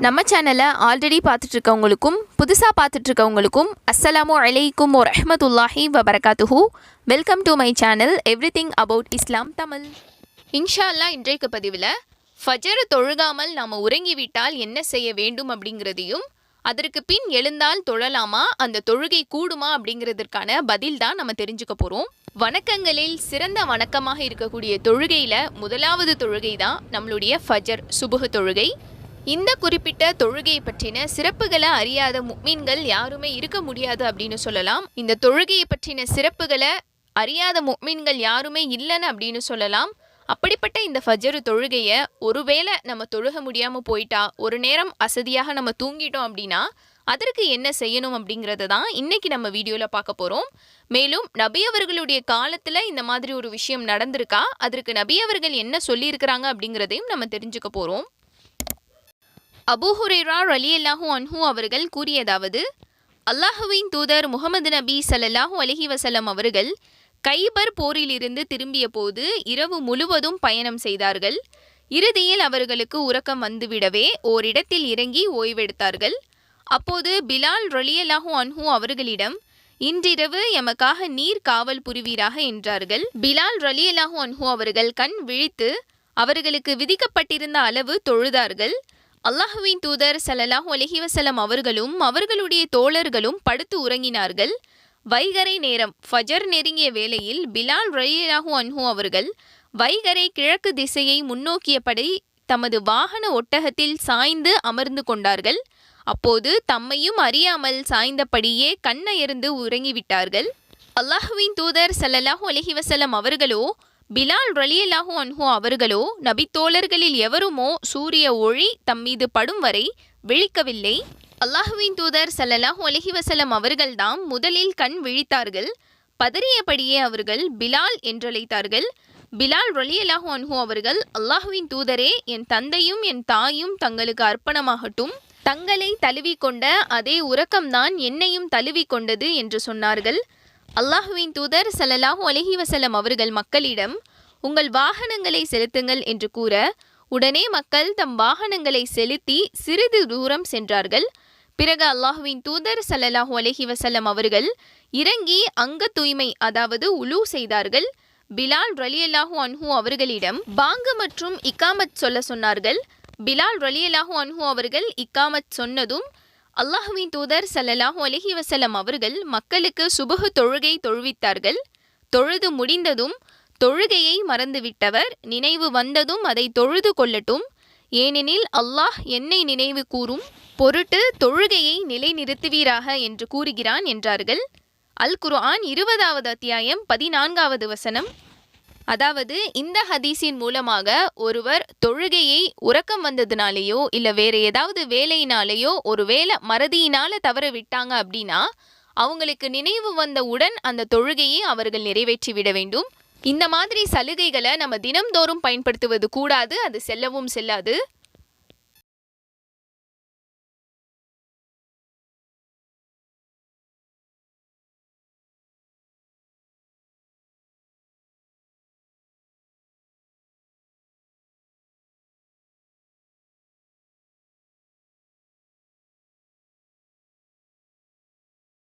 நம்ம சேனலை ஆல்ரெடி பார்த்துட்டு இருக்கவங்களுக்கும் புதுசாக பார்த்துட்டு இருக்கவங்களுக்கும் அஸ்ஸலாமு அலைக்கும் ஓ ரஹமத்துல்லாஹி வபரகாத்துஹு welcome to my channel everything about Islam Tamil இன்ஷா அல்லாஹ் இன்றைக்கு பதிவில் ஃபஜர் தொழுகாமல் நாம் உறங்கிவிட்டால் என்ன செய்ய வேண்டும் அப்படிங்கிறதையும் அதற்கு பின் எழுந்தால் தொழலாமா? அந்த தொழுகை கூடுமா? அப்படிங்கிறதுக்கான பதில் தான் நம்ம தெரிஞ்சுக்க போகிறோம் வணக்கங்களில் சிறந்த வணக்கமாக இருக்கக்கூடிய தொழுகையில் முதலாவது தொழுகை தான் நம்மளுடைய ஃபஜர் சுபுக தொழுகை. இந்த குறிப்பிட்ட தொழுகையை பற்றின சிறப்புகளை அறியாத முக்மீன்கள் யாருமே இருக்க முடியாது அப்படின்னு சொல்லலாம். இந்த தொழுகையை பற்றின சிறப்புகளை அறியாத முக்மீன்கள் யாருமே இல்லைன்னு அப்படின்னு சொல்லலாம். அப்படிப்பட்ட இந்த ஃபஜ்ரு தொழுகையை ஒருவேளை நம்ம தொழுக முடியாமல் போயிட்டா ஒரு நேரம் அசதியாக நம்ம தூங்கிட்டோம் அப்படின்னா அதற்கு என்ன செய்யணும் அப்படிங்கிறத தான் இன்றைக்கி நம்ம வீடியோவில் பார்க்க போகிறோம் மேலும் நபி அவர்களுடைய காலத்தில் இந்த மாதிரி ஒரு விஷயம் நடந்திருக்கா? அதற்கு நபி அவர்கள் என்ன சொல்லியிருக்கிறாங்க அப்படிங்கிறதையும் நம்ம தெரிஞ்சுக்க போகிறோம் அபூ அலி ரலியல்லாஹு அன்ஹூ அவர்கள் கூறியதாவது அல்லாஹுவின் தூதர் முகமது நபி சல்லாஹூ அலஹி வசலம் அவர்கள் கைபர் போரிலிருந்து திரும்பிய போது இரவு முழுவதும் பயணம் செய்தார்கள். இறுதியில் அவர்களுக்கு உறக்கம் வந்துவிடவே ஓரிடத்தில் இறங்கி ஓய்வெடுத்தார்கள். அப்போது பிலால் ரலியல்லாஹு அன்ஹு அவர்களிடம் இன்றிரவு எமக்காக நீர் காவல் புரிவீராக என்றார்கள். பிலால் ரலியலாஹு அன்ஹு அவர்கள் கண் விழித்து அவர்களுக்கு விதிக்கப்பட்டிருந்த அளவு தொழுதார்கள். அல்லாஹுவின் தூதர் ஸல்லல்லாஹு அலஹி வசலம் அவர்களும் அவர்களுடைய தோழர்களும் படுத்து உறங்கினார்கள். வைகரை நேரம் ஃபஜர் நெருங்கிய வேளையில் பிலால் ரலியல்லாஹு அன்ஹு அவர்கள் வைகரை கிழக்கு திசையை முன்னோக்கியபடி தமது வாகன ஒட்டகத்தில் சாய்ந்து அமர்ந்து கொண்டார்கள். அப்போது தம்மையும் அறியாமல் சாய்ந்தபடியே கண்ணயர்ந்து உறங்கிவிட்டார்கள். அல்லாஹுவின் தூதர் சல்லல்லாஹு அலஹி வசலம் அவர்களோ பிலால் ரலியல்லாஹு அன்ஹு அவர்களோ நபித்தோழர்களில் எவருமோ சூரிய ஒளி தம் மீது படும் வரை விழிக்கவில்லை. அல்லாஹுவின் தூதர் ஸல்லல்லாஹு அலைஹி வசலம் அவர்கள்தாம் முதலில் கண் விழித்தார்கள். பதறியபடியே அவர்கள் பிலால் என்றழைத்தார்கள். பிலால் ரலியல்லாஹு அன்ஹு அவர்கள் அல்லாஹுவின் தூதரே என் தந்தையும் என் தாயும் தங்களுக்கு அர்ப்பணமாகட்டும். தங்களை தழுவிக்கொண்ட அதே உறக்கம்தான் என்னையும் தழுவிக்கொண்டது என்று சொன்னார்கள். அல்லாஹுவின் தூதர் ஸல்லல்லாஹு அலஹி வசலம் அவர்கள் மக்களிடம் உங்கள் வாகனங்களை செலுத்துங்கள் என்று கூற உடனே மக்கள் தம் வாகனங்களை செலுத்தி சிறிது தூரம் சென்றார்கள். பிறகு அல்லாஹுவின் தூதர் சல்லல்லாஹு அலஹி வசல்லம் அவர்கள் இறங்கி அங்க தூய்மை அதாவது உலு செய்தார்கள். பிலால் ரலியல்லாஹு அன்ஹு அவர்களிடம் பாங்கு மற்றும் இக்காமத் சொல்ல சொன்னார்கள். பிலால் ரலியல்லாஹு அன்ஹு அவர்கள் இக்காமத் சொன்னதும் அல்லாஹுவின் தூதர் சல்லல்லாஹு அலஹி வஸல்லம் அவர்கள் மக்களுக்கு சுபுகு தொழுகை தொழுவித்தார்கள். தொழுது முடிந்ததும் தொழுகையை மறந்துவிட்டவர். நினைவு வந்ததும் அதை தொழுது கொள்ளட்டும். ஏனெனில் அல்லாஹ் என்னை நினைவு கூறும் பொருட்டு தொழுகையை நிலைநிறுத்துவீராக என்று கூறுகிறான் என்றார்கள். அல் குர்ஆன் இருபதாவது அத்தியாயம் பதினான்காவது வசனம். அதாவது இந்த ஹதீஸின் மூலமாக ஒருவர் தொழுகையை உறக்கம் வந்ததுனாலேயோ இல்லை வேற ஏதாவது வேலையினாலேயோ ஒரு வேலை மறதியினால தவற விட்டாங்க அப்படின்னா அவங்களுக்கு நினைவு வந்தவுடன் அந்த தொழுகையை அவர்கள் நிறைவேற்றி விட வேண்டும். இந்த மாதிரி சலுகைகளை நம்ம தினம்தோறும் பயன்படுத்துவது கூடாது அது செல்லவும் செல்லாது.